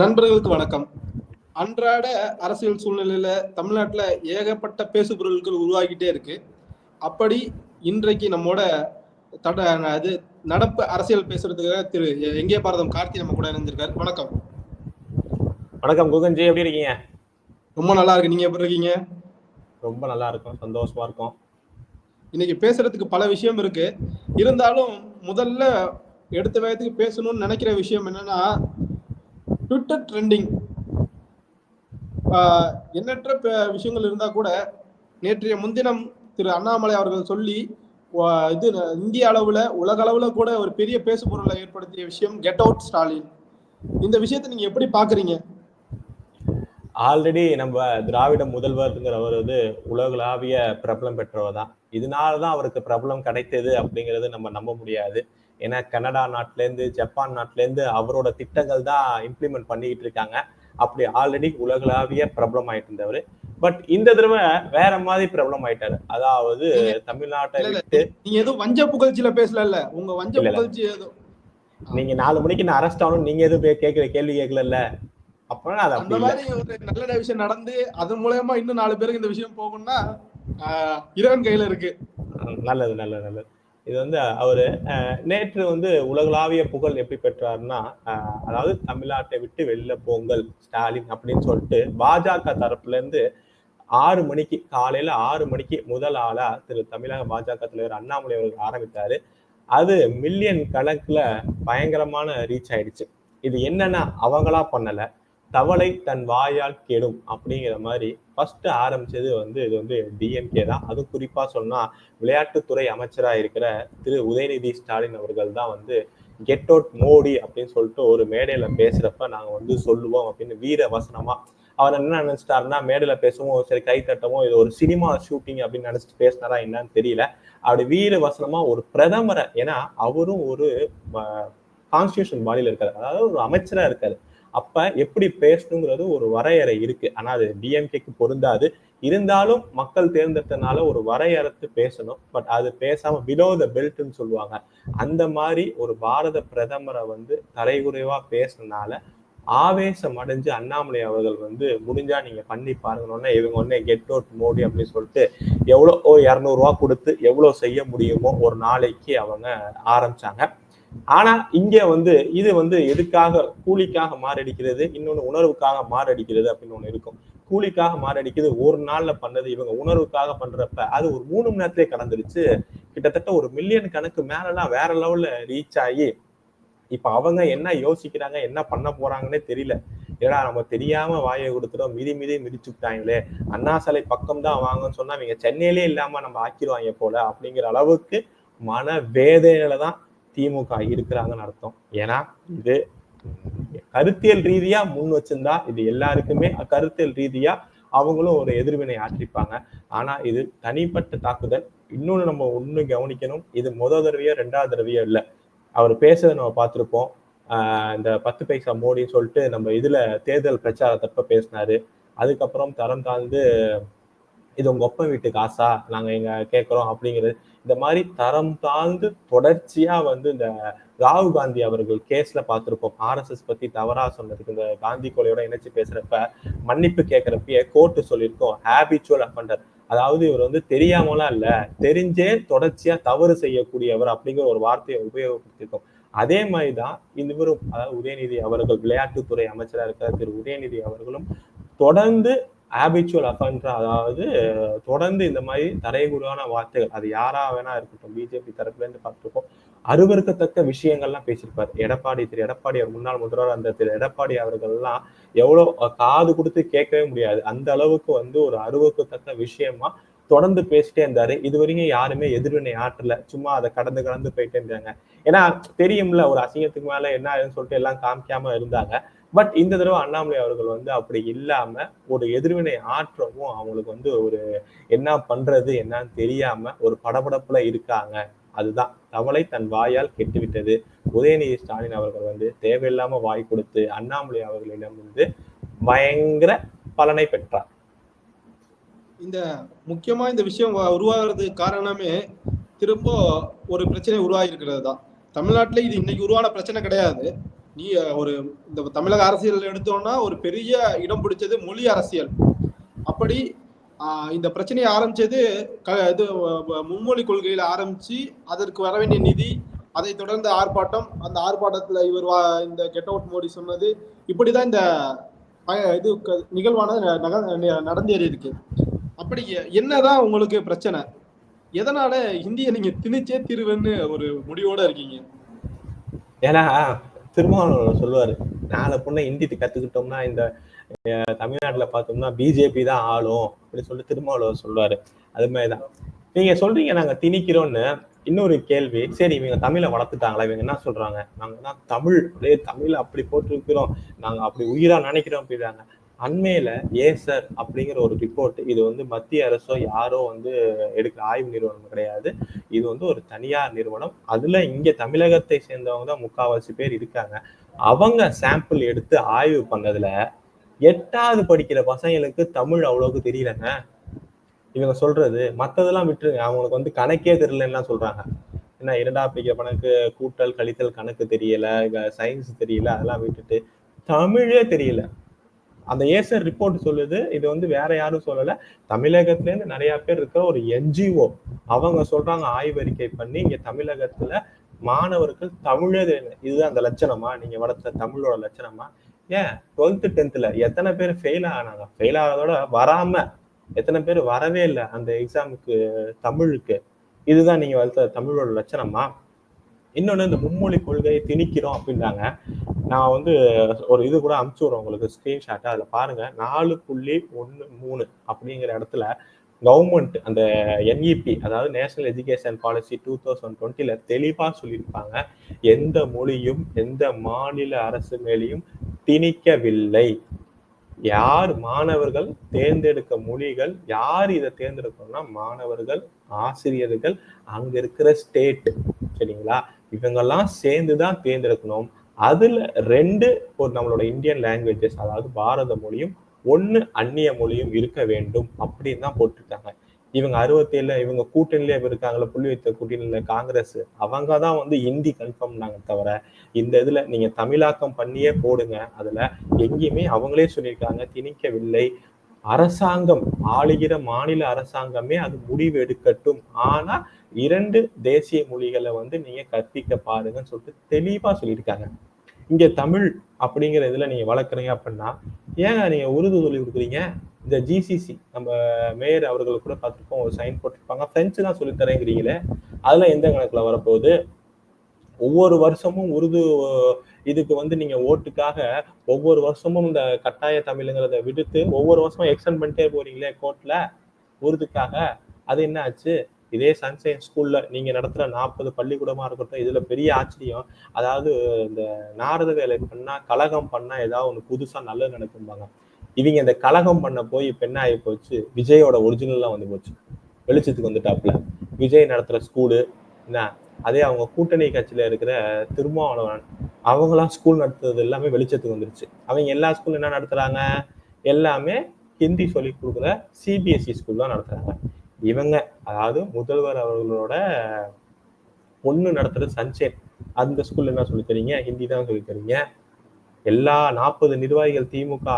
நண்பர்களுக்கு வணக்கம். அன்றாட அரசியல் சூழ்நிலையில தமிழ்நாட்டுல ஏகப்பட்ட பேசு பொருட்கள் உருவாகிட்டே இருக்கு. அப்படி இன்றைக்கு நம்மோட தட அது நடப்பு அரசியல் பேசுறதுக்காக திரு எங்கே பாரதம் கார்த்தி நம்ம கூட இணைஞ்சிருக்காரு வணக்கம். வணக்கம் குகன்ஜி எப்படி இருக்கீங்க? ரொம்ப நல்லா இருக்கு. நீங்க எப்படி இருக்கீங்க? ரொம்ப நல்லா இருக்கும். சந்தோஷமா இருக்கும். இன்னைக்கு பேசுறதுக்கு பல விஷயம் இருக்கு. இருந்தாலும் முதல்ல எடுத்த வேகத்துக்கு பேசணும்னு நினைக்கிற விஷயம் என்னன்னா ட்விட்டர் ட்ரெண்டிங் எண்ணற்ற விஷயங்கள் இருந்தா கூட நேற்றைய முன்தினம் திரு அண்ணாமலை அவர்கள் சொல்லி இது இந்திய அளவுல உலக அளவுல கூட ஒரு பெரிய பேசு பொருளை ஏற்படுத்திய விஷயம் கெட் அவுட் ஸ்டாலின் இந்த விஷயத்தை நீங்க எப்படி பாக்குறீங்க ஆல்ரெடி நம்ம திராவிட முதல்வருங்கிறவர் வந்து உலகளாவிய பிரபலம் பெற்றவர் தான். இதனால தான் அவருக்கு பிரபலம் கிடைத்தது அப்படிங்கிறது நம்ம நம்ப முடியாது. ஏன்னா கனடா நாட்டிலேருந்து ஜப்பான் நாட்டிலேருந்து அவரோட திட்டங்கள் தான் இம்ப்ளிமெண்ட் பண்ணிக்கிட்டு இருக்காங்க. அப்படி ஆல்ரெடி உலகளாவிய பிரபலம் ஆயிட்டு இருந்தவர் பட் இந்த தடவை வேற மாதிரி பிரபலம் ஆயிட்டாரு. அதாவது தமிழ்நாட்டை இல்ல, இல்ல. விட்டு நீங்க எதுவும் வஞ்ச புகழ்ச்சியில பேசல உங்க வஞ்ச இல்ல, இல்ல. புகழ்ச்சி நீங்க நாலு மணிக்கு நான் அரெஸ்ட் ஆகணும் நீங்க எதுவும் கேட்கிற கேள்வி கேட்கல அப்பனா அது அந்த அப்படி இல்லை. மாதிரி ஒரு நல்ல விஷயம் நடந்து அதன் மூலயமா இன்னும் நாலு பேருக்கு இந்த விஷயம் போகும்னா இறைவன் கையில இருக்கு. நல்லது நல்லது நல்லது. இது வந்து அவரு நேற்று வந்து உலகளாவிய புகழ் எப்படி பெற்றார்னா அதாவது தமிழ்நாட்டை விட்டு வெளில போங்கள் ஸ்டாலின் அப்படின்னு சொல்லிட்டு பாஜக தரப்புல இருந்து ஆறு மணிக்கு காலையில ஆறு மணிக்கு முதல் ஆளா திரு தமிழக பாஜக தலைவர் அண்ணாமலை அவர்கள் ஆரம்பித்தாரு. அது மில்லியன் கணக்குல பயங்கரமான ரீச் ஆயிடுச்சு. இது என்னன்னா அவங்களா பண்ணல. தவளை தன் வாயால் கெடும் அப்படிங்கிற மாதிரி ஃபர்ஸ்ட் ஆரம்பிச்சது வந்து இது வந்து டிஎம்கே தான். அதுவும் குறிப்பா சொன்னா விளையாட்டுத்துறை அமைச்சராக இருக்கிற திரு உதயநிதி ஸ்டாலின் அவர்கள் தான் வந்து கெட் அவுட் மோடி அப்படின்னு சொல்லிட்டு ஒரு மேடையில பேசுறப்ப நாங்க வந்து சொல்லுவோம் அப்படின்னு வீர வசனமா. அவர் என்ன நினைச்சிட்டாருன்னா மேடையில பேசவும் சரி கை தட்டவும் இது ஒரு சினிமா ஷூட்டிங் அப்படின்னு நினைச்சிட்டு பேசினாரா என்னன்னு தெரியல. அப்படி வீர வசனமா ஒரு பிரதமரை ஏன்னா அவரும் ஒரு கான்ஸ்டியூஷன் பாடியில இருக்காரு. அதாவது ஒரு அமைச்சரா இருக்காரு. அப்ப எப்படி பேசணுங்கிறது ஒரு வரையறை இருக்கு. ஆனா அது டிஎம்கேக்கு பொருந்தாது. இருந்தாலும் மக்கள் தேர்ந்தெடுத்தனால ஒரு வரையறுத்து பேசணும். பட் அது பேசாம பிலோ த பெல்ட்னு சொல்லுவாங்க. அந்த மாதிரி ஒரு பாரத பிரதமரை வந்து தரைகுறைவா பேசுனனால ஆவேசம் அடைஞ்சு அண்ணாமலை அவர்கள் வந்து முடிஞ்சா நீங்க பண்ணி பாருங்கன்னா இவங்க உடனே கெட் அவுட் மோடி அப்படின்னு சொல்லிட்டு எவ்வளோ ஓ இரநூறுவா கொடுத்து எவ்வளோ செய்ய முடியுமோ ஒரு நாளைக்கு அவங்க ஆரம்பிச்சாங்க. ஆனா இங்க வந்து இது வந்து எதுக்காக கூலிக்காக மாரடிக்கிறது? இன்னொன்னு உணர்வுக்காக மாரடிக்கிறது அப்படின்னு ஒண்ணு இருக்கும். கூலிக்காக மாரடிக்கிறது ஒரு நாள்ல பண்ணது இவங்க உணர்வுக்காக பண்றப்ப அது ஒரு மூணு மணி நேரத்திலே கடந்துருச்சு. கிட்டத்தட்ட ஒரு மில்லியன் கணக்கு மேலலாம் வேற லெவல்ல ரீச் ஆகி இப்ப அவங்க என்ன யோசிக்கிறாங்க என்ன பண்ண போறாங்கன்னே தெரியல. ஏன்னா நம்ம தெரியாம வாயை கொடுத்துட்டோம் மிதி மிதி மிதிச்சுட்டாங்களே அண்ணாசாலை அண்ணா சாலை பக்கம் தான் வாங்கன்னு சொன்னா இவங்க சென்னையிலே இல்லாம நம்ம ஆக்கிடுவாங்க போல அப்படிங்கிற அளவுக்கு மன வேதனையில தான் திமுக இருக்கிறாங்கன்னு அர்த்தம். ஏன்னா இது கருத்தியல் ரீதியா முன் வச்சிருந்தா இது எல்லாருக்குமே கருத்தியல் ரீதியா அவங்களும் ஒரு எதிர்வினை ஆற்றிப்பாங்க. ஆனா இது தனிப்பட்ட தாக்குதல். இன்னொன்னு நம்ம ஒண்ணு கவனிக்கணும். இது முத தடவையோ ரெண்டாவது தடவையோ இல்ல. அவர் பேசுறதை நம்ம பார்த்திருப்போம். ஆஹ் இந்த பத்து பைசா மோடின்னு சொல்லிட்டு நம்ம இதுல தேர்தல் பிரச்சாரத்தப்ப பேசினாரு. அதுக்கப்புறம் தரம் தாழ்ந்து இது உங்க ஒப்ப வீட்டு காசா? நாங்க எங்க கேட்கிறோம் அப்படிங்கிறது. இந்த மாதிரி தரம் தாழ்ந்து தொடர்ச்சியா வந்து இந்த ராகுல் காந்தி அவர்கள் கேஸ்ல பார்த்திருப்போம். ஆர்எஸ்எஸ் பத்தி தவறா சொன்னதுக்கு இந்த காந்தி கொலையோட இணைச்சு பேசுறப்ப மன்னிப்பு கேட்கிறப்பயே கோர்ட்டு சொல்லியிருக்கோம். ஹேபிச்சுவல் அஃபண்டர் அதாவது இவர் வந்து தெரியாமலாம் இல்ல தெரிஞ்சே தொடர்ச்சியா தவறு செய்யக்கூடியவர் அப்படிங்கிற ஒரு வார்த்தையை உபயோகப்படுத்தியிருக்கோம். அதே மாதிரிதான் இவரும் அதாவது உதயநிதி அவர்கள் விளையாட்டுத்துறை அமைச்சராக இருக்கிற திரு உதயநிதி அவர்களும் தொடர்ந்து ஹேபிச்சுவல் அஃபன்ற அதாவது தொடர்ந்து இந்த மாதிரி தரைகுறான வார்த்தைகள் அது யாரா வேணா இருக்கட்டும் பிஜேபி தரப்புல இருந்து பார்த்துருப்போம். அருவருக்கத்தக்க விஷயங்கள்லாம் பேசியிருப்பார். எடப்பாடி திரு எடப்பாடி அவர் முன்னாள் முதல்வர் அந்த திரு எடப்பாடி அவர்கள்லாம் எவ்வளவு காது கொடுத்து கேட்கவே முடியாது. அந்த அளவுக்கு வந்து ஒரு அருவருக்கத்தக்க விஷயமா தொடர்ந்து பேசிட்டே இருந்தாரு. இது வரைக்கும் யாருமே எதிர்வினை ஆற்றல. சும்மா அதை கடந்து கடந்து போயிட்டே இருந்தாங்க. ஏன்னா தெரியும்ல ஒரு அசிங்கத்துக்கு மேல என்ன சொல்லிட்டு எல்லாம் காமிக்காம இருந்தாங்க. பட் இந்த தடவை அண்ணாமலை அவர்கள் வந்து அப்படி இல்லாம ஒரு எதிர்வினை ஆற்றவும் அவங்களுக்கு வந்து ஒரு என்ன பண்றது என்னன்னு தெரியாம ஒரு படபடப்புல இருக்காங்க. அதுதான். தவளை தன் வாயால் கெட்டுவிட்டது. உதயநிதி ஸ்டாலின் அவர்கள் வந்து தேவையில்லாம வாய் கொடுத்து அண்ணாமலை அவர்களிடம் வந்து பயங்கர பலனை பெற்றார். இந்த முக்கியமா இந்த விஷயம் வ- உருவாகிறதுக்கு காரணமே திரும்ப ஒரு பிரச்சனை உருவாகி இருக்கிறது தான் தமிழ்நாட்டுல இது இன்னைக்கு உருவான பிரச்சனை கிடையாது. நீ ஒரு இந்த தமிழக அரசியல் எடுத்தோம்னா ஒரு பெரிய இடம் பிடிச்சது மொழி அரசியல். அப்படி இந்த பிரச்சனையை ஆரம்பிச்சது க- இது மும்மொழி கொள்கையில ஆரம்பிச்சு அதற்கு வர வேண்டிய நிதி அதை தொடர்ந்து ஆர்ப்பாட்டம் அந்த ஆர்ப்பாட்டத்துல இவர் வா- இந்த கெட் அவுட் மோடி சொன்னது இப்படிதான் இந்த இது க- நிகழ்வானது ந- நடந்தேறி இருக்கு. அப்படி என்னதான் உங்களுக்கு பிரச்சனை? எதனால ஹிந்தியை நீங்க திணிச்சே தீர்வுன்னு ஒரு முடிவோட இருக்கீங்க? ஏன்னா திருமாவளவன் சொல்லுவாரு நாளை பொண்ணை ஹிந்தி கற்றுக்கிட்டோம்னா இந்த தமிழ்நாட்டில் பார்த்தோம்னா பிஜேபி தான் ஆளும் அப்படின்னு சொல்லி திருமாவளவன் சொல்லுவாரு. அது மாதிரிதான். நீங்கள் சொல்றீங்க நாங்கள் திணிக்கிறோன்னு இன்னொரு கேள்வி. சரி இவங்க தமிழை வளர்த்துட்டாங்களா? இவங்க என்ன சொல்கிறாங்க நாங்கள் தான் தமிழ். அப்படியே தமிழை அப்படி போட்டிருக்கிறோம். நாங்கள் அப்படி உயிராக நினைக்கிறோம் அப்படிதாங்க அண்மையில ஏசர் அப்படிங்கிற ஒரு ரிப்போர்ட் இது வந்து மத்திய அரசோ யாரோ வந்து எடுக்கிற ஆய்வு நிறுவனம் கிடையாது. இது வந்து ஒரு தனியார் நிறுவனம். அதுல இங்க தமிழகத்தை சேர்ந்தவங்க தான் முக்காவாசி பேர் இருக்காங்க. அவங்க சாம்பிள் எடுத்து ஆய்வு பண்ணதுல எட்டாவது படிக்கிற பசங்களுக்கு தமிழ் அவ்வளவுக்கு தெரியலங்க. இவங்க சொல்றது மத்ததெல்லாம் விட்டுருங்க. அவங்களுக்கு வந்து கணக்கே தெரியலன்னா சொல்றாங்க. ஏன்னா இரண்டாவது படிக்கிற கணக்கு கூட்டல் கழித்தல் கணக்கு தெரியல சயின்ஸ் தெரியல அதெல்லாம் விட்டுட்டு தமிழே தெரியல. அந்த ஏசர் ரிப்போர்ட் சொல்லுது. இது வந்து வேற யாரும் சொல்லல. தமிழகத்துல இருந்து நிறைய பேர் இருக்கிற ஒரு என்ஜிஓ அவங்க சொல்றாங்க ஆய்வறிக்கை பண்ணி இங்க தமிழகத்துல மாணவர்கள் தமிழே இதுதான் அந்த லட்சணமா? நீங்க வளர்த்த தமிழோட லட்சணமா? ஏன்? டுவெல்த்து டென்த்ல எத்தனை பேர் ஃபெயில் ஆனாங்க? ஃபெயில் ஆனதோட வராம எத்தனை பேர் வரவே இல்லை அந்த எக்ஸாமுக்கு தமிழுக்கு? இதுதான் நீங்க வளர்த்த தமிழோட லட்சணமா? இன்னொன்னு இந்த மும்மொழி கொள்கையை திணிக்கிறோம் அப்படின்றாங்க. நான் வந்து ஒரு இது கூட அமுச்சு விடுறேன் உங்களுக்கு ஸ்க்ரீன்ஷாட்டை அதில் பாருங்க. நாலு புள்ளி ஒன்று மூணு அப்படிங்கிற இடத்துல கவர்மெண்ட் அந்த என்இபி அதாவது national education policy two thousand டுவெண்ட்டியில் தெளிவாக சொல்லியிருப்பாங்க. எந்த மொழியும் எந்த மாநில அரசு மேலேயும் திணிக்கவில்லை. யார் மாணவர்கள் தேர்ந்தெடுக்க மொழிகள் யார் இதை தேர்ந்தெடுக்கணும்னா மாணவர்கள் ஆசிரியர்கள் அங்க இருக்கிற ஸ்டேட் சரிங்களா? இவங்கெல்லாம் சேர்ந்து தான் தேர்ந்தெடுக்கணும். அதுல ரெண்டு ஒரு நம்மளோட இந்தியன் லாங்குவேஜஸ் அதாவது பாரத மொழியும் ஒன்று அந்நிய மொழியும் இருக்க வேண்டும் அப்படின்னு தான் போட்டிருக்காங்க. இவங்க அறுபத்தேழுல இவங்க கூட்டணியில இருக்காங்களா புள்ளி வைத்த கூட்டணியில காங்கிரஸ் அவங்க தான் வந்து ஹிந்தி கன்ஃபார்ம்னாங்க தவிர இந்த இதுல நீங்க தமிழாக்கம் பண்ணியே போடுங்க. அதுல எங்கேயுமே அவங்களே சொல்லியிருக்காங்க திணிக்கவில்லை. அரசாங்கம் ஆளுகிற மாநில அரசாங்கமே அது முடிவு எடுக்கட்டும். ஆனா இரண்டு தேசிய மொழிகளை வந்து நீங்க கற்பிக்க பாருங்கன்னு சொல்லிட்டு தெளிவா சொல்லியிருக்காங்க. இங்க தமிழ் அப்படிங்கிற இதுல நீங்க வளர்க்குறீங்க அப்படின்னா ஏங்க நீங்க உருது சொல்லி கொடுக்குறீங்க? இந்த ஜிசிசி நம்ம மேயர் அவர்கள் கூட பார்த்துருப்போம் ஒரு சைன் போட்டிருப்பாங்க. ஃப்ரெஞ்சு தான் சொல்லித்தரேங்கிறீங்களே அதெல்லாம் எந்த கணக்குல வரப்போகுது? ஒவ்வொரு வருஷமும் உருது இதுக்கு வந்து நீங்க ஓட்டுக்காக ஒவ்வொரு வருஷமும் இந்த கட்டாய தமிழுங்கிறத விடுத்து ஒவ்வொரு வருஷமும் எக்ஸ்டெண்ட் பண்ணிட்டே போறீங்களே கோர்ட்ல உருதுக்காக. அது என்ன ஆச்சு? இதே சன்சைன் ஸ்கூல்ல நீங்க நடத்துற நாற்பது பள்ளிக்கூடமா இருக்கட்டும் இதுல பெரிய ஆச்சரியம். அதாவது இந்த நாரத வேலை பண்ணா கலகம் பண்ணா ஏதாவது ஒண்ணு புதுசா நல்லது நடக்கும்பாங்க. இவங்க இந்த கலகம் பண்ண போய் இப்ப என்ன ஆகி போச்சு? விஜயோட ஒரிஜினல்லாம் வந்து போச்சு. வெளிச்சத்துக்கு வந்துட்டாப்ல விஜய் நடத்துற ஸ்கூலு என்ன? அதே அவங்க கூட்டணி கட்சியில் இருக்கிற திருமாவளவன் அவங்களாம் ஸ்கூல் நடத்துறது எல்லாமே வெளிச்சத்துக்கு வந்துருச்சு. அவங்க எல்லா ஸ்கூலும் என்ன நடத்துறாங்க? எல்லாமே ஹிந்தி சொல்லி கொடுக்குற சிபிஎஸ்சி ஸ்கூல் தான் நடத்துறாங்க. இவங்க அதாவது முதல்வர் அவர்களோட பொண்ணு நடத்துகிற சன்சேன் அந்த ஸ்கூல்ல என்ன சொல்லி தரீங்க? ஹிந்தி தான் சொல்லி தரீங்க. எல்லா நாற்பது நிர்வாகிகள் திமுக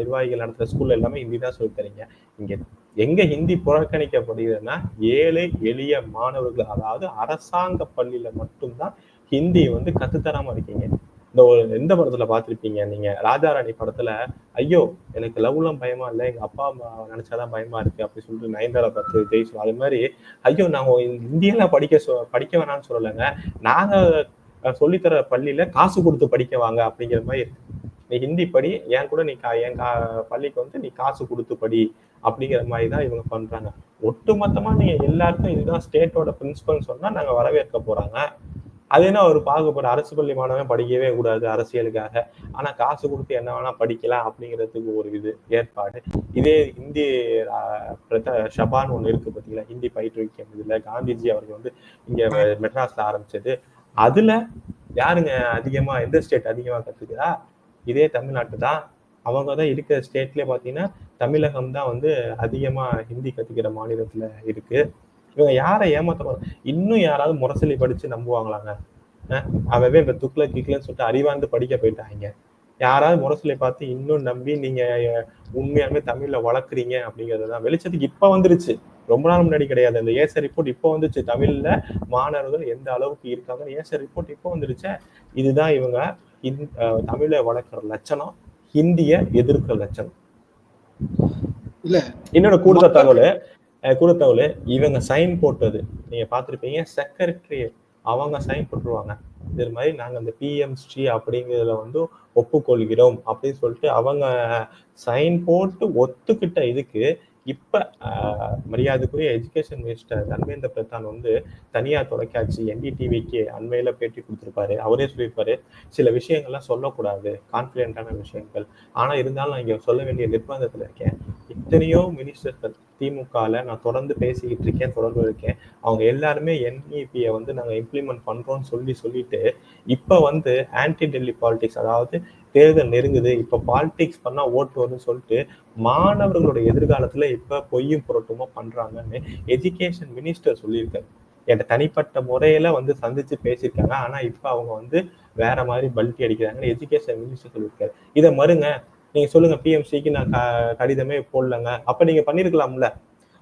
நிர்வாகிகள் நடத்துகிற ஸ்கூல்ல எல்லாமே ஹிந்தி தான் சொல்லி தரீங்க. இங்கே எங்க ஹிந்தி புறக்கணிக்கப்படுகிறதுனா ஏழை எளிய மாணவர்கள் அதாவது அரசாங்க பள்ளியில மட்டும்தான் ஹிந்தி வந்து கத்துத்தராம இருக்கீங்க. இந்த ஒரு எந்த படத்துல பார்த்திருப்பீங்க நீங்க? ராஜாராணி படத்துல ஐயோ எனக்கு லவ்லாம் பயமா இல்லை எங்க அப்பா அம்மா நினைச்சாதான் பயமா இருக்கு அப்படி சொல்லிட்டு நயன்தாரா பார்த்து ஜெய் அது மாதிரி ஐயோ நாங்க இந்தியெல்லாம் படிக்க சொ படிக்க வேணாம்னு சொல்லலைங்க. நாங்க சொல்லித்தர பள்ளியில காசு கொடுத்து படிக்க வாங்க அப்படிங்கிற மாதிரி இருக்கு. நீ ஹிந்தி படி என் கூட நீ கா- என் கா பள்ளிக்கு வந்து நீ காசு கொடுத்து படி அப்படிங்கிற மாதிரி தான் இவங்க பண்றாங்க. ஒட்டுமொத்தமா நீங்க எல்லாருக்கும் இதுதான் ஸ்டேட்டோட பிரின்சிபல் சொன்னா நாங்க வரவேற்க போறாங்க. அது என்ன ஒரு பாகுபாடு? அரசு பள்ளி மாணவன் படிக்கவே கூடாது அரசியலுக்காக. ஆனா காசு கொடுத்து என்ன வேணா படிக்கலாம் அப்படிங்கிறதுக்கு ஒரு இது ஏற்பாடு. இதே ஹிந்தி ஷபான் ஒண்ணு இருக்கு பாத்தீங்களா? ஹிந்தி பயிற்றுவிக்கும் இதுல காந்திஜி அவர்கள் வந்து இங்க மெட்ராஸ்ல ஆரம்பிச்சது. அதுல யாருங்க அதிகமா எந்த ஸ்டேட் அதிகமா கத்துக்கிறா இதே தமிழ்நாட்டு தான். அவங்க தான் இருக்கிற ஸ்டேட்லயே பாத்தீங்கன்னா தமிழகம் தான் வந்து அதிகமா ஹிந்தி கத்துக்கிற மாநிலத்துல இருக்கு. இவங்க யாரை ஏமாத்த இன்னும் யாராவது முரசொலி படிச்சு நம்புவாங்களாங்க? அவவே இப்போ துக்ல கிக்லன்னு சொல்லிட்டு அறிவார்ந்து படிக்க போயிட்டாங்க. யாராவது முரசொலியை பார்த்து இன்னும் நம்பி நீங்க உண்மையாலுமே தமிழ்ல வளர்க்குறீங்க அப்படிங்கறதுதான் வெளிச்சத்துக்கு இப்ப வந்துருச்சு. ரொம்ப நாள் முன்னாடி கிடையாது. அந்த ஏசர் ரிப்போர்ட் இப்போ வந்துச்சு. தமிழ்ல மாணவர்கள் எந்த அளவுக்கு இருக்காங்கன்னு ஏசர் ரிப்போர்ட் இப்போ வந்துருச்சே. இதுதான் இவங்க தமிழை வளர்க்குற லட்சணம். ஹிந்திய எதிர்க்கிற லட்சணம். இல்ல. இன்னொரு கூடுதல் தகவல் கூடுதல் தகவல் இவங்க சைன் போட்டது. நீங்க பார்த்திருப்பீங்க செக்ரட்டரி அவங்க சைன் போட்டுருவாங்க. இது மாதிரி நாங்கள் அந்த பிஎம்ஸ்டி அப்படிங்கிறதுல வந்து ஒப்புக்கொள்கிறோம் அப்படின்னு சொல்லிட்டு அவங்க சைன் போட்டு ஒத்துக்கிட்ட இதுக்கு இப்ப மரியாதைக்குரிய எஜுகேஷன் மினிஸ்டர் தர்மேந்திர பிரதான் வந்து தனியார் தொலைக்காட்சி என்டிடிவிக்கு அண்மையில பேட்டி கொடுத்திருப்பாரு. அவரே சொல்லியிருப்பாரு சில விஷயங்கள்லாம் சொல்லக்கூடாது கான்பிடென்டான விஷயங்கள். ஆனா இருந்தாலும் நான் இங்க சொல்ல வேண்டிய நிர்பந்தத்துல இருக்கேன். எத்தனையோ மினிஸ்டர்கள் திமுகல நான் தொடர்ந்து பேசிக்கிட்டு இருக்கேன் தொடர்ந்து இருக்கேன். அவங்க எல்லாருமே என்இபியை வந்து நாங்கள் இம்ப்ளிமெண்ட் பண்றோம்னு சொல்லி சொல்லிட்டு இப்ப வந்து ஆன்டி டெல்லி பாலிடிக்ஸ் அதாவது தேர்தல் நெருங்குது. இப்ப பாலிடிக்ஸ் பண்ணா ஓட்டு வரும்னு சொல்லிட்டு மாணவர்களோட எதிர்காலத்துல இப்ப பொய்யும் புரட்டுமோ பண்றாங்கன்னு எஜுகேஷன் மினிஸ்டர் சொல்லியிருக்காரு. என்கிட்ட தனிப்பட்ட முறையில வந்து சந்திச்சு பேசியிருக்காங்க. ஆனா இப்ப அவங்க வந்து வேற மாதிரி பல்ட்டி அடிக்கிறாங்கன்னு எஜுகேஷன் மினிஸ்டர் சொல்லியிருக்காரு. இதை மறுங்க. நீங்க சொல்லுங்க பிஎம்சிக்கு நான் க- கடிதமே போடலங்க. அப்ப நீங்க பண்ணிருக்கலாம்ல.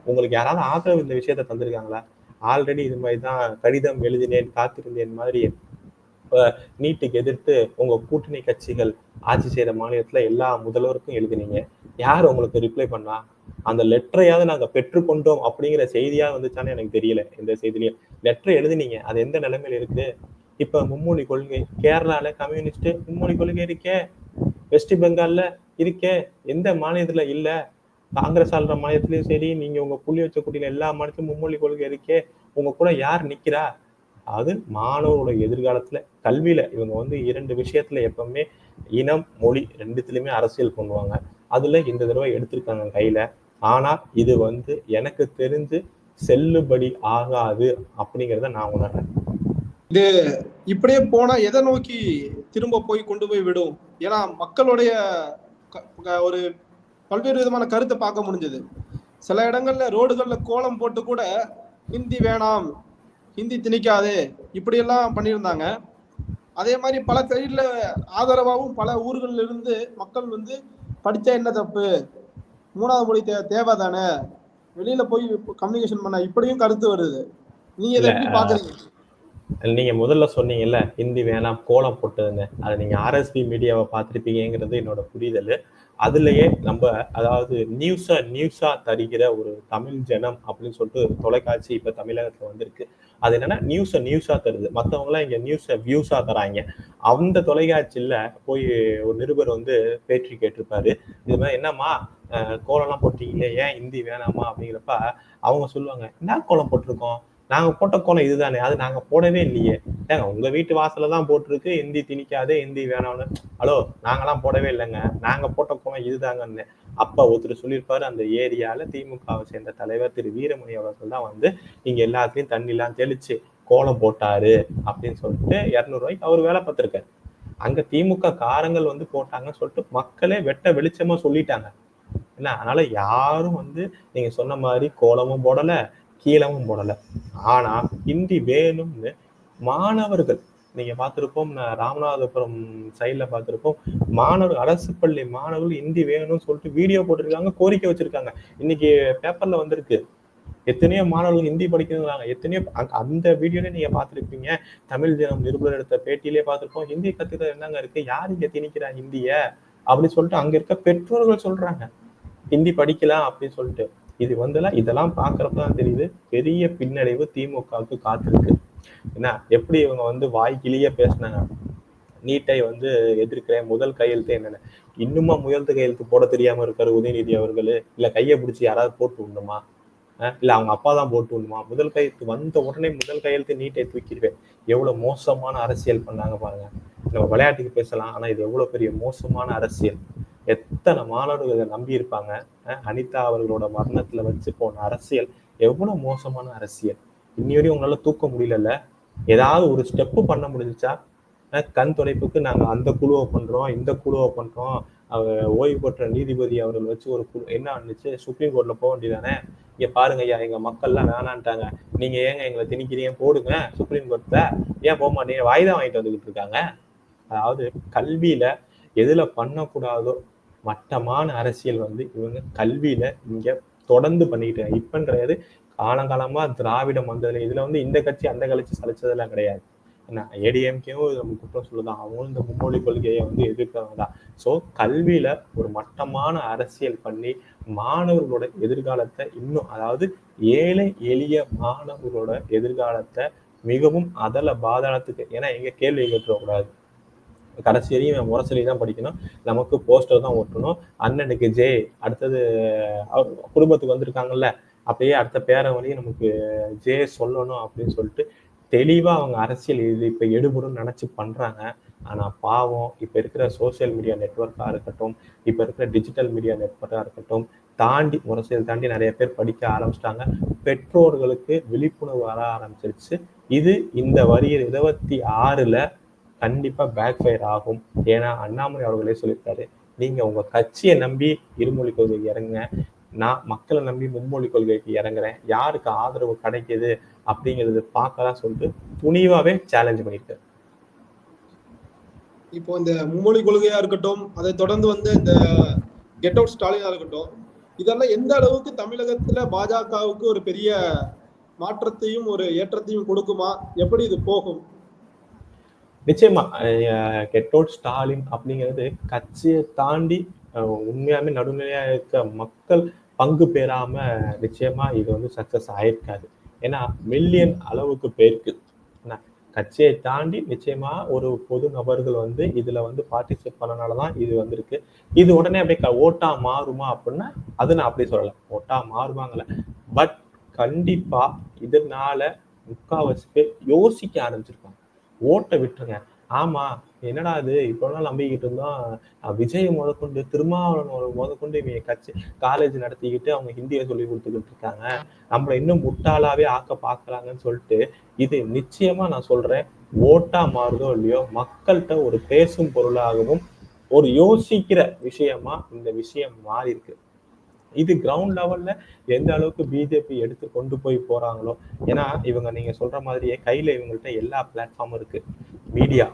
உங்களுக்கு யாராவது ஆதரவு இந்த விஷயத்த தந்திருக்காங்களா? ஆல்ரெடி இது மாதிரி தான் கடிதம் எழுதினேன் காத்திருந்தேன் மாதிரி நீட்டுக்கு எதிர்த்து உங்க கூட்டணி கட்சிகள் ஆட்சி செய்யற மாநிலத்துல எல்லா முதல்வருக்கும் எழுதினீங்க. யார் உங்களுக்கு ரிப்ளை பண்ணா? அந்த லெட்டரையாவது நாங்க பெற்றுக்கொண்டோம் அப்படிங்கிற செய்தியா வந்துச்சான்னு எனக்கு தெரியல எந்த செய்தியில லெட்டர் எழுதினீங்க அது எந்த நிலைமையில இருக்கு? இப்ப மும்மொழி கொள்கை கேரளால கம்யூனிஸ்ட் மும்மொழி கொள்கை இருக்கே வெஸ்ட் பெங்கால்ல இருக்கே எந்த மாநிலத்துல இல்ல? காங்கிரஸ் ஆளுற மாநிலத்திலயும் சரி நீங்க உங்க புள்ளி வச்ச குட்டியில எல்லா மாநிலத்திலும் மும்மொழி கொள்கை இருக்கே உங்க கூட யார் நிக்கிறா? அது மாணவரோட எதிர்காலத்துல கல்வியில இவங்க வந்து இரண்டு விஷயத்துல எப்பவுமே இனம் மொழி ரெண்டுத்துலையுமே அரசியல் பண்ணுவாங்க அதுல இந்த தடவை எடுத்திருக்காங்க கையில. ஆனா இது வந்து எனக்கு தெரிஞ்சு செல்லுபடி ஆகாது அப்படிங்கிறத நான் உணர்றேன். இப்படியே போனா எதை நோக்கி திரும்ப போய் கொண்டு போய் விடும்? ஏன்னா மக்களுடைய க- க- ஒரு பல்வேறு விதமான கருத்தை பார்க்க முடிஞ்சது. சில இடங்கள்ல ரோடுகள்ல கோலம் போட்டு கூட ஹிந்தி வேணாம் ஹிந்தி திணிக்காதே இப்படியெல்லாம் பண்ணியிருந்தாங்க. அதே மாதிரி பல சைடுல ஆதரவாகவும் பல ஊர்கள்ல இருந்து மக்கள் வந்து படிச்சா என்ன தப்பு? மூணாவது மொழி தே தேவை தானே வெளியில போய் கம்யூனிகேஷன் பண்ண இப்படியும் கருத்து வருது. நீங்க இதை எப்படி பாக்குறீங்க? நீங்க முதல்ல சொன்னீங்கல்ல ஹிந்தி வேணாம் கோலம் போட்டதுன்னு அதை நீங்க ஆர்எஸ்பி மீடியாவை பார்த்துருப்பீங்கிறது என்னோட புரிதல். அதுலயே நம்ம அதாவது நியூஸா நியூஸா தருகிற ஒரு தமிழ் ஜனம் அப்படின்னு சொல்லிட்டு தொலைக்காட்சி இப்ப தமிழகத்துல வந்திருக்கு. அது என்னன்னா நியூஸை நியூஸா தருது. மத்தவங்க எல்லாம் இங்க நியூஸை வியூஸா தராங்க. அந்த தொலைக்காட்சியில போய் ஒரு நிருபர் வந்து பேட்டி கேட்டிருப்பாரு. இது மாதிரி என்னம்மா கோலம்லாம் போட்டீங்களே? ஏன் ஹிந்தி வேணாமா? அப்படிங்கிறப்ப அவங்க சொல்லுவாங்க என்ன கோலம் போட்டிருக்கோம்? நாங்க போட்ட கோலம் இதுதானே அது நாங்க போடவே இல்லையே. ஏங்க உங்க வீட்டு வாசல்ல தான் போட்டிருக்கு இந்தி திணிக்காதே இந்தி வேணாம்னு. ஹலோ நாங்கெல்லாம் போடவே இல்லைங்க. நாங்க போட்ட கோலம் இதுதாங்கன்னு. அப்ப ஒருத்தர் சொல்லியிருப்பாரு அந்த ஏரியால திமுகவை சேர்ந்த தலைவர் திரு வீரமணி அவர்கள் தான் வந்து நீங்கள் எல்லாத்துலயும் தண்ணி எல்லாம் தெளிச்சு கோலம் போட்டாரு அப்படின்னு சொல்லிட்டு இரநூறுவாய்க்கு அவர் வேலை பார்த்திருக்காரு. அங்க திமுக காரங்கள் வந்து போட்டாங்கன்னு சொல்லிட்டு மக்களே வெட்ட வெளிச்சமா சொல்லிட்டாங்க. என்ன அதனால யாரும் வந்து நீங்க சொன்ன மாதிரி கோலமும் போடல கீழவும் போடல. ஆனா ஹிந்தி வேணும்னு மாணவர்கள் நீங்க பார்த்திருப்போம் நான் ராமநாதபுரம் சைட்ல பார்த்திருப்போம் மாணவர் அரசு பள்ளி மாணவர்கள் ஹிந்தி வேணும்னு சொல்லிட்டு வீடியோ போட்டிருக்காங்க கோரிக்கை வச்சிருக்காங்க. இன்னைக்கு பேப்பர்ல வந்திருக்கு. எத்தனையோ மாணவர்கள் ஹிந்தி படிக்கிறாங்க. எத்தனையோ அந்த வீடியோல நீங்க பார்த்திருப்பீங்க. தமிழ் தினம் நிருபர் எடுத்த பேட்டியிலே பார்த்திருப்போம் ஹிந்தி கத்துக்கிறது என்னங்க இருக்கு? யார் இங்க திணிக்கிறா ஹிந்திய அப்படின்னு சொல்லிட்டு அங்க இருக்க பெற்றோர்கள் சொல்றாங்க. ஹிந்தி படிக்கலாம் அப்படின்னு சொல்லிட்டு. இது வந்துலாம் இதெல்லாம் பாக்குறப்ப தான் தெரியுது பெரிய பின்னடைவு திமுகவுக்கு காத்திருக்கு. என்ன எப்படி இவங்க வந்து வாய்க்கிலேயே கிளிய பேசினாங்க? நீட்டை வந்து எதிர்க்கிறேன் முதல் கையெழுத்து என்னென்ன. இன்னுமா முயல்த்து கையெழுத்து போட தெரியாம இருக்காரு உதயநிதி அவர்களு? இல்ல கையை பிடிச்சி யாராவது போட்டு விடணுமா இல்ல அவங்க அப்பா தான் போட்டு விடணுமா முதல் கையெழுத்து வந்த உடனே முதல் கையெழுத்து நீட்டை தூக்கிடுவேன். எவ்வளவு மோசமான அரசியல் பண்ணாங்க பாருங்க. நம்ம விளையாட்டுக்கு பேசலாம் ஆனா இது எவ்வளவு பெரிய மோசமான அரசியல். எத்தனை மாணவர்கள் இதை நம்பி இருப்பாங்க? அனிதா அவர்களோட மரணத்துல வச்சு போன அரசியல் எவ்வளவு மோசமான அரசியல்? இன்னி வரையும் உங்களால தூக்க முடியலல்ல? ஏதாவது ஒரு ஸ்டெப்பு பண்ண முடிஞ்சிச்சா? கண் துடைப்புக்கு நாங்க அந்த குழுவை பண்றோம் இந்த குழுவை பண்றோம். அவர் ஓய்வு பெற்ற நீதிபதி அவர்கள் வச்சு ஒரு குழு என்ன ஆனிச்சு சுப்ரீம் கோர்ட்ல போக வேண்டியதானே? இங்க பாருங்க ஐயா எங்க மக்கள்லாம் வேணான்ட்டாங்க. நீங்க ஏங்க எங்களை திணிக்கிறீங்க போடுங்க சுப்ரீம் கோர்ட்ல? ஏன் போக மாட்டீங்க? வாய்தா வாங்கிட்டு வந்துகிட்டு இருக்காங்க. அதாவது கல்வியில எதுல பண்ணக்கூடாதோ மட்டமான அரசியல் வந்து இவங்க கல்வியில இங்க தொடர்ந்து பண்ணிக்கிட்டு இருக்காங்க. இப்பன்றது காலங்காலமா திராவிடம் வந்ததுல இதுல வந்து இந்த கட்சி அந்த கட்சி சலிச்சதெல்லாம் கிடையாது. என்ன ஏடிஎம்கேவும் நம்ம குற்றம் சொல்லுதான். அவங்களும் இந்த மும்மொழி கொள்கையை வந்து எதிர்க்கிறவங்க தான். ஸோ கல்வியில ஒரு மட்டமான அரசியல் பண்ணி மாணவர்களோட எதிர்காலத்தை இன்னும் அதாவது ஏழை எளிய மாணவர்களோட எதிர்காலத்தை மிகவும் அதல பாதாளத்துக்கு ஏன்னா எங்க கேள்வி கேட்டுறக்கூடாது கடைசி வரையும் முரசொலி தான் படிக்கணும். நமக்கு போஸ்டர் தான் ஒட்டணும். அண்ணனுக்கு ஜே அடுத்தது குடும்பத்துக்கு வந்திருக்காங்கல்ல அப்படியே அடுத்த பேரை வரையும் நமக்கு ஜே சொல்லணும் அப்படின்னு சொல்லிட்டு தெளிவாக அவங்க அரசியல் இது இப்போ எடுபடும் நினச்சி பண்ணுறாங்க ஆனால் பாவம் இப்போ இருக்கிற சோசியல் மீடியா நெட்ஒர்க்காக இருக்கட்டும் இப்போ இருக்கிற டிஜிட்டல் மீடியா நெட்ஒர்க்காக இருக்கட்டும் தாண்டி முரசியல் தாண்டி நிறைய பேர் படிக்க ஆரம்பிச்சிட்டாங்க. பெற்றோர்களுக்கு விழிப்புணர்வு வர ஆரம்பிச்சிருச்சு. இது இந்த வரியில் இருபத்தி ஆறில் கண்டிப்பா பேக் ஃபயர் ஆகும். ஏன்னா அண்ணாமலை அவர்களே சொல்லியிருக்காரு நீங்க உங்க கட்சியை நம்பி இருமொழி கொள்கைக்கு இறங்குங்க. நான் மக்களை நம்பி மும்மொழி கொள்கைக்கு இறங்குறேன். யாருக்கு ஆதரவு கிடைக்குது அப்படிங்கிறது பார்க்கலாம் சொல்லிட்டு துணிவாவே சேலஞ்ச் பண்ணியிருக்காரு. இப்போ இந்த மும்மொழி கொள்கையா இருக்கட்டும் அதை தொடர்ந்து வந்து இந்த கெட் அவுட் ஸ்டாலினா இருக்கட்டும் இதெல்லாம் எந்த அளவுக்கு தமிழகத்துல பாஜகவுக்கு ஒரு பெரிய மாற்றத்தையும் ஒரு ஏற்றத்தையும் கொடுக்குமா? எப்படி இது போகும்? நிச்சயமா கெட்டோட் ஸ்டாலின் அப்படிங்கிறது கட்சியை தாண்டி அஹ், உண்மையாலுமே நடுநிலையா இருக்க மக்கள் பங்கு பெறாம நிச்சயமா இது வந்து சக்சஸ் ஆயிருக்காது. ஏன்னா மில்லியன் அளவுக்கு பேருக்கு. என்ன, கட்சியை தாண்டி நிச்சயமா ஒரு பொது நபர்கள் வந்து இதுல வந்து பார்ட்டிசிபேட் பண்ணனாலதான் இது வந்திருக்கு. இது உடனே அப்படியே ஓட்டா மாறுமா அப்படின்னா அது நான் அப்படி சொல்லல. ஓட்டா மாறுவாங்கல்ல பட் கண்டிப்பா இதனால முக்காவாசி பேர் யோசிக்க ஆரம்பிச்சிருக்காங்க ஓட்டை விட்டுருங்க. ஆமா என்னடா இது? இவ்வளவு நாள் நம்பிக்கிட்டு இருந்தோம். விஜய் முதற்கொண்டு திருமாவளவன் முதற்கொண்டு இவங்க கட்சி காலேஜ் நடத்திக்கிட்டு அவங்க ஹிந்தியை சொல்லி கொடுத்துக்கிட்டு இருக்காங்க. நம்மள இன்னும் முட்டாளாவே ஆக்க பாக்குறாங்கன்னு சொல்லிட்டு இது நிச்சயமா நான் சொல்றேன். ஓட்டா மாறுதோ இல்லையோ மக்கள்கிட்ட ஒரு பேசும் பொருளாகவும் ஒரு யோசிக்கிற விஷயமா இந்த விஷயம் மாறி இருக்கு இது கிரவுண்ட் லெவல்ல எந்த அளவுக்கு பிஜேபி எடுத்து கொண்டு போய் போறாங்களோ ஏன்னா இவங்க நீங்க சொல்ற மாதிரியே கையில இவங்கள்ட்ட எல்லா பிளாட்ஃபார்மும் இருக்கு. மீடியா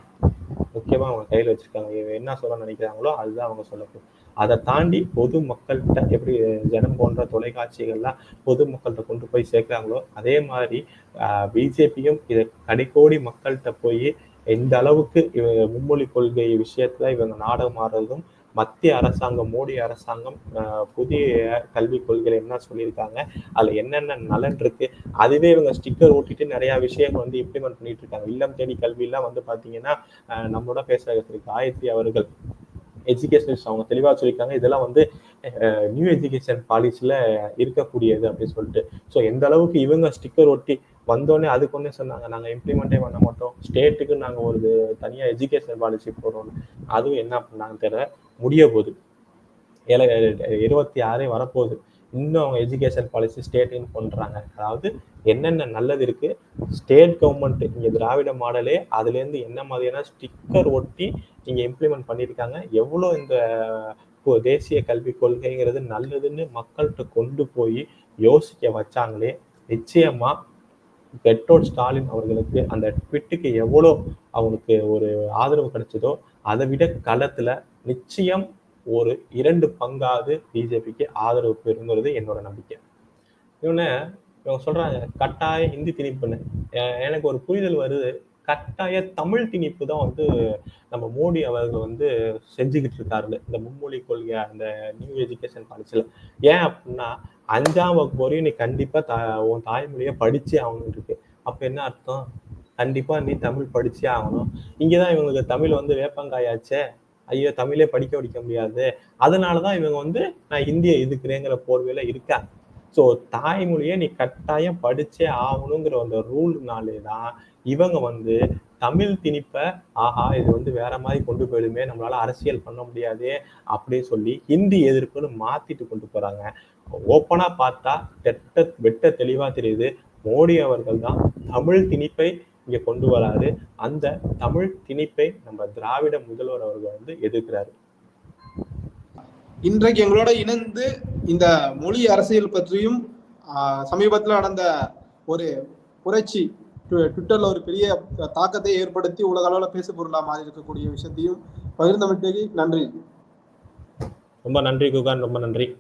முக்கியமா அவங்க கையில வச்சிருக்காங்க. இவங்க என்ன சொல்ல நினைக்கிறாங்களோ அதுதான் அவங்க சொல்லப்படும் அதை தாண்டி பொது மக்கள்கிட்ட எப்படி ஜனம் போன்ற தொலைக்காட்சிகள்லாம் பொது மக்கள்கிட்ட கொண்டு போய் சேர்க்கிறாங்களோ அதே மாதிரி பிஜேபியும் இதை கடைக்கோடி மக்கள்கிட்ட போய் எந்த அளவுக்கு இவங்க மும்மொழி கொள்கை விஷயத்துல இவங்க நாடகம் ஆடுறதும் மத்திய அரசாங்கம் மோடி அரசாங்கம் புதிய கல்விக் கொள்கையில் என்ன சொல்லியிருக்காங்க? அதில் என்னென்ன நலன் இருக்கு? அதுவே இவங்க ஸ்டிக்கர் ஓட்டிட்டு நிறைய விஷயங்கள் வந்து இம்ப்ளிமெண்ட் பண்ணிட்டு இருக்காங்க. இல்லம் தேடி கல்வியெல்லாம் வந்து பார்த்தீங்கன்னா நம்மளோட பேசுகிற திரு. காயத்ரி அவர்கள் எஜுகேஷனிஸ்ட் அவங்க தெளிவாக சொல்லியிருக்காங்க. இதெல்லாம் வந்து நியூ எஜுகேஷன் பாலிசியில் இருக்கக்கூடியது அப்படின்னு சொல்லிட்டு. ஸோ எந்த அளவுக்கு இவங்க ஸ்டிக்கர் ஒட்டி வந்தோடனே அதுக்கு ஒன்றே சொன்னாங்க. நாங்கள் இம்ப்ளிமெண்டே பண்ண மாட்டோம். ஸ்டேட்டுக்கு நாங்கள் ஒரு தனியாக எஜுகேஷன் பாலிசி போடுறோம் அதுவும் என்ன பண்ணாங்க தெரியல. முடிய போகுது ஏழை இருபத்தி ஆறே வரப்போகுது. இன்னும் அவங்க எஜுகேஷன் பாலிசி ஸ்டேட்னு பண்ணுறாங்க அதாவது என்னென்ன நல்லது இருக்கு? ஸ்டேட் கவர்மெண்ட் இங்கே திராவிட மாடலே அதுலேருந்து என்ன மாதிரியான ஸ்டிக்கர் ஒட்டி நீங்கள் இம்ப்ளிமெண்ட் பண்ணியிருக்காங்க? எவ்வளோ இந்த இப்போ தேசிய கல்விக் கொள்கைங்கிறது நல்லதுன்னு மக்கள்கிட்ட கொண்டு போய் யோசிக்க வச்சாங்களே நிச்சயமா பெட்ரோல் ஸ்டாலின் அவர்களுக்கு அந்த ட்விட்டுக்கு எவ்வளோ அவங்களுக்கு ஒரு ஆதரவு கிடைச்சதோ அதை விட களத்துல நிச்சயம் ஒரு இரண்டு பங்காவது பிஜேபிக்கு ஆதரவு பெறுங்கிறது என்னோட நம்பிக்கை. இவனை இவங்க சொல்றாங்க கட்டாய ஹிந்தி திணிப்புன்னு. எனக்கு ஒரு புரிதல் வருது. கட்டாய தமிழ் திணிப்பு தான் வந்து நம்ம மோடி அவர்கள் வந்து செஞ்சுக்கிட்டு இருக்காரு இந்த மும்மொழி கொள்கை அந்த நியூ எஜுகேஷன் பாலிசியில ஏன் அப்படின்னா அஞ்சாம் வகுப்பு வரையும் நீ கண்டிப்பா த உன் தாய்மொழியை படித்தே ஆகணும் இருக்கு. அப்ப என்ன அர்த்தம்? கண்டிப்பா நீ தமிழ் படிச்சே ஆகணும். இங்கதான் இவங்களுக்கு தமிழ் வந்து வேப்பங்காயாச்சே. ஐயோ தமிழே படிக்க படிக்க முடியாது. அதனாலதான் இவங்க வந்து நான் ஹிந்தியை எதுக்குறேங்கிற போர்வையில இருக்காங்க. ஸோ தாய்மொழியை நீ கட்டாயம் படிச்சே ஆகணுங்கிற அந்த ரூல்னாலே தான் இவங்க வந்து தமிழ் திணிப்ப ஆஹா இது வந்து வேற மாதிரி கொண்டு போயிடுமே நம்மளால அரசியல் பண்ண முடியாது அப்படின்னு சொல்லி ஹிந்தி எதிர்ப்புன்னு மாத்திட்டு கொண்டு போறாங்க. ஓப்பனா பார்த்தா தெட்ட வெட்ட தெளிவா தெரியுது. மோடி அவர்கள் தான் தமிழ் திணிப்பை இங்க கொண்டு வராரு. அந்த தமிழ் திணிப்பை நம்ம திராவிட முதல்வர் அவர்கள் வந்து எதிர்க்கிறாரு. இன்றைக்கு எங்களோட இணைந்து இந்த மொழி அரசியல் பற்றியும் சமீபத்தில் நடந்த ஒரு புரட்சி ட்வி- ட்விட்டர்ல ஒரு பெரிய தாக்கத்தை ஏற்படுத்தி உலக அளவில் பேசு பொருளா மாறி இருக்கக்கூடிய விஷயத்தையும் பகிர்ந்தமைக்கு நன்றி. ரொம்ப நன்றி குகான் ரொம்ப நன்றி.